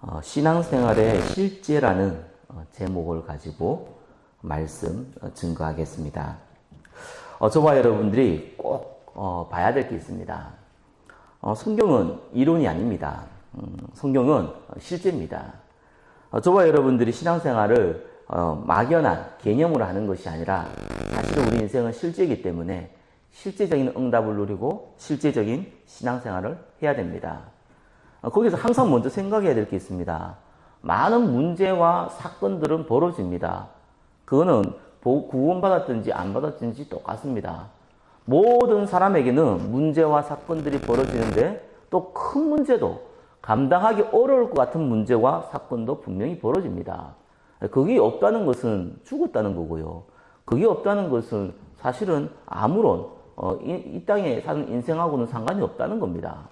어, 신앙생활의 실제라는 어, 제목을 가지고 말씀 어, 증거하겠습니다. 어, 저와 여러분들이 꼭 어, 봐야 될 게 있습니다. 어, 성경은 이론이 아닙니다. 음, 성경은 실제입니다. 어, 저와 여러분들이 신앙생활을 어, 막연한 개념으로 하는 것이 아니라 사실은 우리 인생은 실제이기 때문에 실제적인 응답을 누리고 실제적인 신앙생활을 해야 됩니다. 어, 거기서 항상 먼저 생각해야 될 게 있습니다. 많은 문제와 사건들은 벌어집니다. 그거는 구원받았든지 안 받았든지 똑같습니다. 모든 사람에게는 문제와 사건들이 벌어지는데 또 큰 문제도 감당하기 어려울 것 같은 문제와 사건도 분명히 벌어집니다. 그게 없다는 것은 죽었다는 거고요. 그게 없다는 것은 사실은 아무런 어, 이, 이 땅에 사는 인생하고는 상관이 없다는 겁니다.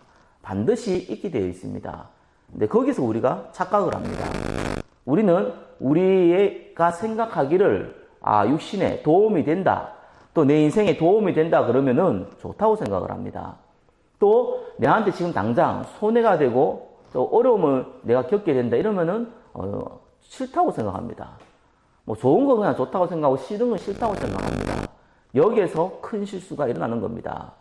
반드시 있게 되어 있습니다. 근데 거기서 우리가 착각을 합니다. 우리는 우리가 생각하기를 아 육신에 도움이 된다. 또 내 인생에 도움이 된다 그러면은 좋다고 생각을 합니다. 또 내한테 지금 당장 손해가 되고 또 어려움을 내가 겪게 된다 이러면은 어, 싫다고 생각합니다. 뭐 좋은 거 그냥 좋다고 생각하고 싫은 건 싫다고 생각합니다. 여기에서 큰 실수가 일어나는 겁니다.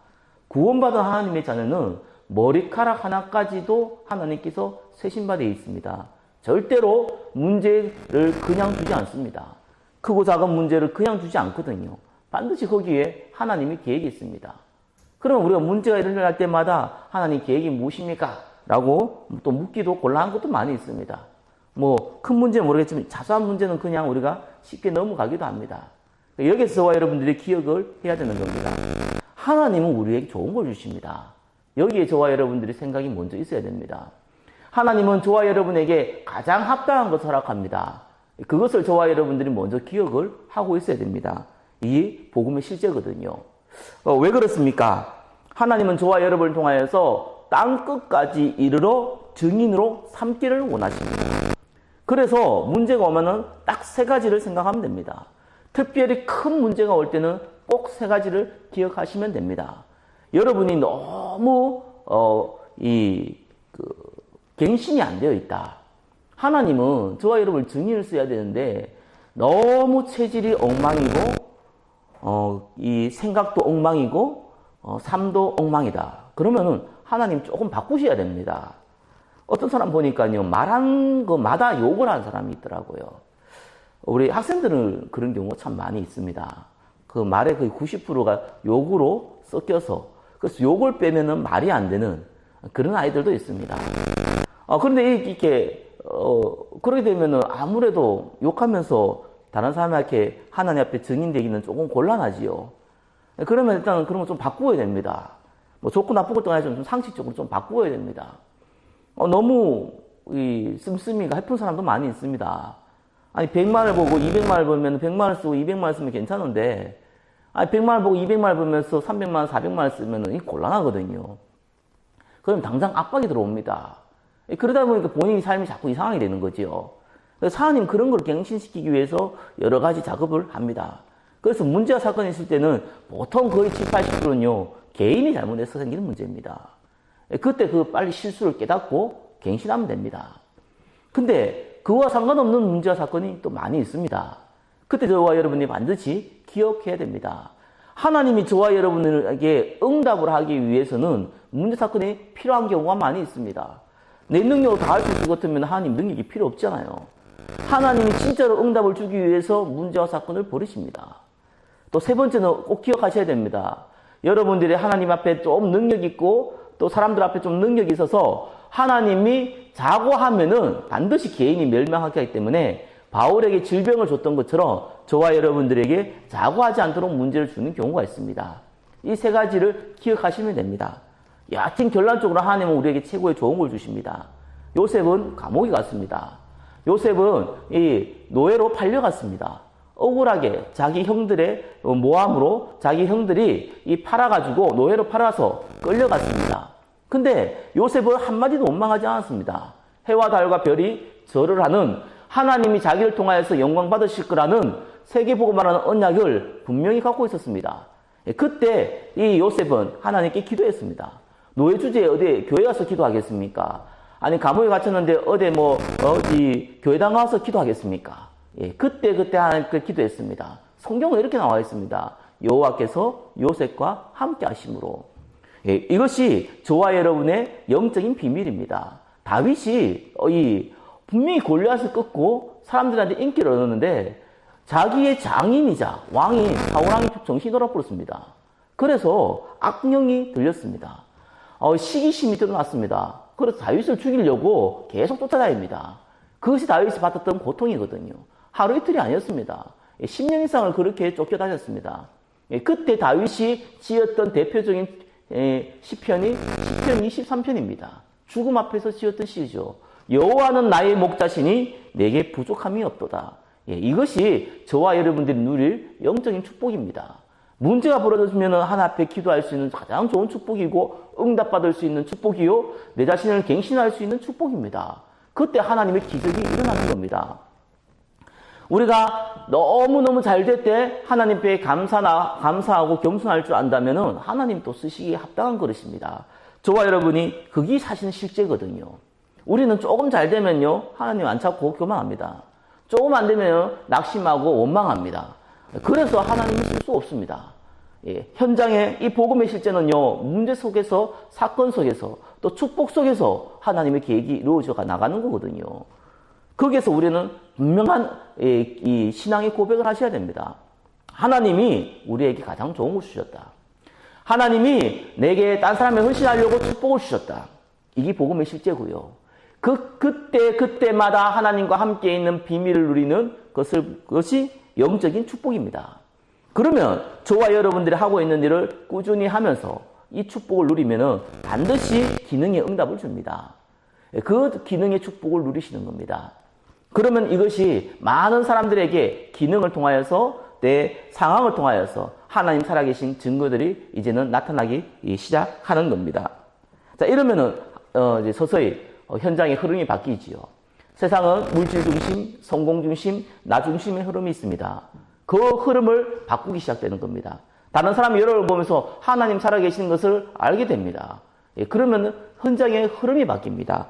구원받은 하나님의 자녀는 머리카락 하나까지도 하나님께서 세신받아 있습니다. 절대로 문제를 그냥 두지 않습니다. 크고 작은 문제를 그냥 두지 않거든요. 반드시 거기에 하나님의 계획이 있습니다. 그러면 우리가 문제가 일어날 때마다 하나님 계획이 무엇입니까? 라고 또 묻기도 곤란한 것도 많이 있습니다. 뭐 큰 문제는 모르겠지만 자세한 문제는 그냥 우리가 쉽게 넘어가기도 합니다. 여기서 저와 여러분들이 기억을 해야 되는 겁니다. 하나님은 우리에게 좋은 걸 주십니다. 여기에 저와 여러분들이 생각이 먼저 있어야 됩니다. 하나님은 저와 여러분에게 가장 합당한 것을 허락합니다. 그것을 저와 여러분들이 먼저 기억을 하고 있어야 됩니다. 이 복음의 실제거든요. 어, 왜 그렇습니까? 하나님은 저와 여러분을 통하여서 땅 끝까지 이르러 증인으로 삼기를 원하십니다. 그래서 문제가 오면은 딱 세 가지를 생각하면 됩니다. 특별히 큰 문제가 올 때는 꼭 세 가지를 기억하시면 됩니다. 여러분이 너무 어, 이 그, 갱신이 안 되어 있다. 하나님은 저와 여러분을 증인을 써야 되는데 너무 체질이 엉망이고 어, 이 생각도 엉망이고 어, 삶도 엉망이다. 그러면은 하나님 조금 바꾸셔야 됩니다. 어떤 사람 보니까요 말한 것마다 욕을 하는 사람이 있더라고요. 우리 학생들은 그런 경우가 참 많이 있습니다. 그 말의 거의 90%가 욕으로 섞여서 그래서 욕을 빼면은 말이 안 되는 그런 아이들도 있습니다. 어, 그런데 이렇게 어, 그러게 되면은 아무래도 욕하면서 다른 사람에게 하나님 앞에 증인되기는 조금 곤란하지요. 그러면 일단 그런 거좀 바꾸어야 됩니다. 뭐 좋고 나쁘고 떠나서 좀 상식적으로 좀 바꾸어야 됩니다. 어, 너무 이 씀씀이가 해픈 사람도 많이 있습니다. 아니 100만을 보고 200만을 보면 100만을 쓰고 200만을 쓰면 괜찮은데 아니 100만을 보고 200만을 보면서 300만, 400만을 쓰면 이 곤란하거든요. 그럼 당장 압박이 들어옵니다. 그러다 보니까 본인의 삶이 자꾸 이상하게 되는 거지요. 하나님 그런 걸 갱신시키기 위해서 여러 가지 작업을 합니다. 그래서 문제와 사건이 있을 때는 보통 거의 7, 80%는요, 개인이 잘못해서 생기는 문제입니다. 그때 그 빨리 실수를 깨닫고 갱신하면 됩니다. 근데 그와 상관없는 문제와 사건이 또 많이 있습니다. 그때 저와 여러분이 반드시 기억해야 됩니다. 하나님이 저와 여러분에게 응답을 하기 위해서는 문제 사건이 필요한 경우가 많이 있습니다. 내 능력으로 다 할 수 있을 것 같으면 하나님 능력이 필요 없잖아요. 하나님이 진짜로 응답을 주기 위해서 문제와 사건을 버리십니다. 또 세 번째는 꼭 기억하셔야 됩니다. 여러분들이 하나님 앞에 좀 능력 있고 또 사람들 앞에 좀 능력이 있어서 하나님이 자고 하면은 반드시 개인이 멸망하기 하기 때문에 바울에게 질병을 줬던 것처럼 저와 여러분들에게 자고하지 않도록 문제를 주는 경우가 있습니다. 이 세 가지를 기억하시면 됩니다. 여하튼 결론적으로 하나님은 우리에게 최고의 좋은 걸 주십니다. 요셉은 감옥에 갔습니다. 요셉은 이 노예로 팔려갔습니다. 억울하게 자기 형들의 모함으로 자기 형들이 이 팔아가지고 노예로 팔아서 끌려갔습니다. 근데 요셉은 한마디도 원망하지 않았습니다. 해와 달과 별이 절을 하는 하나님이 자기를 통하여서 영광 받으실 거라는 세계보고 말하는 언약을 분명히 갖고 있었습니다. 예, 그때 이 요셉은 하나님께 기도했습니다. 노예 주제에 어디 교회 가서 기도하겠습니까? 아니 감옥에 갇혔는데 어디 뭐 어디 교회당 가서 기도하겠습니까? 예, 그때 그때 하나님께 기도했습니다. 성경은 이렇게 나와 있습니다. 여호와께서 요셉과 함께 하심으로 예, 이것이 저와 여러분의 영적인 비밀입니다. 다윗이 어, 이 분명히 골리앗을 꺾고 사람들한테 인기를 얻었는데 자기의 장인이자 왕이 사울왕이 정신이 돌아버렸습니다. 그래서 악령이 들렸습니다. 어, 시기심이 드러났습니다. 그래서 다윗을 죽이려고 계속 쫓아다닙니다. 그것이 다윗이 받았던 고통이거든요. 하루 이틀이 아니었습니다. 10년 이상을 그렇게 쫓겨다녔습니다. 예, 그때 다윗이 지었던 대표적인 예, 시편이 시편 23편입니다. 죽음 앞에서 지었던 시죠. 여호와는 나의 목자시니 내게 부족함이 없도다. 예, 이것이 저와 여러분들이 누릴 영적인 축복입니다. 문제가 벌어졌으면 하나 앞에 기도할 수 있는 가장 좋은 축복이고 응답받을 수 있는 축복이요 내 자신을 갱신할 수 있는 축복입니다. 그때 하나님의 기적이 일어나는 겁니다. 우리가 너무너무 잘 될 때 하나님께 감사나 감사하고 겸손할 줄 안다면은 하나님 또 쓰시기에 합당한 그릇입니다. 저와 여러분이 그게 사실 실제거든요. 우리는 조금 잘 되면요 하나님 안 찾고 교만합니다. 조금 안 되면 낙심하고 원망합니다. 그래서 하나님이 쓸수 없습니다. 예, 현장의 이 복음의 실제는요, 문제 속에서, 사건 속에서, 또 축복 속에서 하나님의 계획이 이루어져 나가는 거거든요. 거기에서 우리는 분명한 예, 이 신앙의 고백을 하셔야 됩니다. 하나님이 우리에게 가장 좋은 걸 주셨다. 하나님이 내게 딴 사람을 헌신하려고 축복을 주셨다. 이게 복음의 실제고요. 그 그때 그때마다 하나님과 함께 있는 비밀을 누리는 것을 그것이 영적인 축복입니다. 그러면 저와 여러분들이 하고 있는 일을 꾸준히 하면서 이 축복을 누리면은 반드시 기능의 응답을 줍니다. 그 기능의 축복을 누리시는 겁니다. 그러면 이것이 많은 사람들에게 기능을 통하여서 내 상황을 통하여서 하나님 살아계신 증거들이 이제는 나타나기 시작하는 겁니다. 자, 이러면은, 어, 이제 서서히 어, 현장의 흐름이 바뀌지요. 세상은 물질 중심, 성공 중심, 나 중심의 흐름이 있습니다. 그 흐름을 바꾸기 시작되는 겁니다. 다른 사람 여러를 보면서 하나님 살아계시는 것을 알게 됩니다. 예, 그러면 현장의 흐름이 바뀝니다.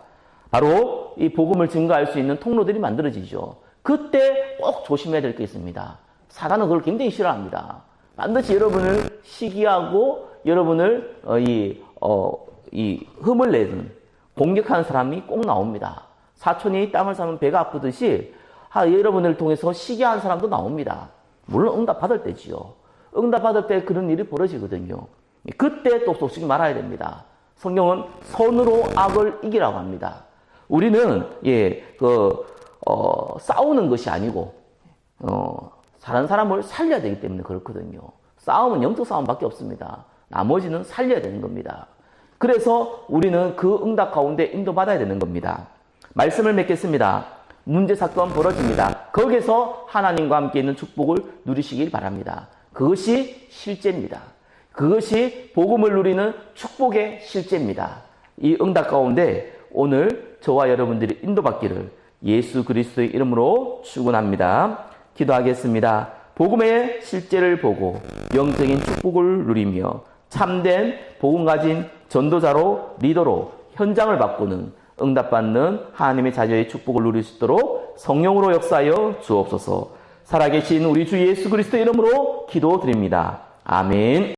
바로 이 복음을 증거할 수 있는 통로들이 만들어지죠. 그때 꼭 조심해야 될 게 있습니다. 사단은 그걸 굉장히 싫어합니다. 반드시 여러분을 시기하고 여러분을 어, 이, 어, 이 흠을 내는 공격하는 사람이 꼭 나옵니다. 사촌이 땅을 사면 배가 아프듯이 아, 여러분을 통해서 시기하는 사람도 나옵니다. 물론 응답 받을 때지요. 응답 받을 때 그런 일이 벌어지거든요. 그때 또 속지 말아야 됩니다. 성경은 손으로 악을 이기라고 합니다. 우리는 예, 그 어, 싸우는 것이 아니고 어, 다른 사람을 살려야 되기 때문에 그렇거든요. 싸움은 영적 싸움밖에 없습니다. 나머지는 살려야 되는 겁니다. 그래서 우리는 그 응답 가운데 인도받아야 되는 겁니다. 말씀을 맺겠습니다. 문제 사건 벌어집니다. 거기서 하나님과 함께 있는 축복을 누리시길 바랍니다. 그것이 실제입니다. 그것이 복음을 누리는 축복의 실제입니다. 이 응답 가운데 오늘 저와 여러분들이 인도받기를 예수 그리스도의 이름으로 축원합니다. 기도하겠습니다. 복음의 실제를 보고 영적인 축복을 누리며 참된 복음 가진 전도자로 리더로 현장을 바꾸는 응답받는 하나님의 자녀의 축복을 누릴 수 있도록 성령으로 역사하여 주옵소서. 살아계신 우리 주 예수 그리스도 이름으로 기도드립니다. 아멘.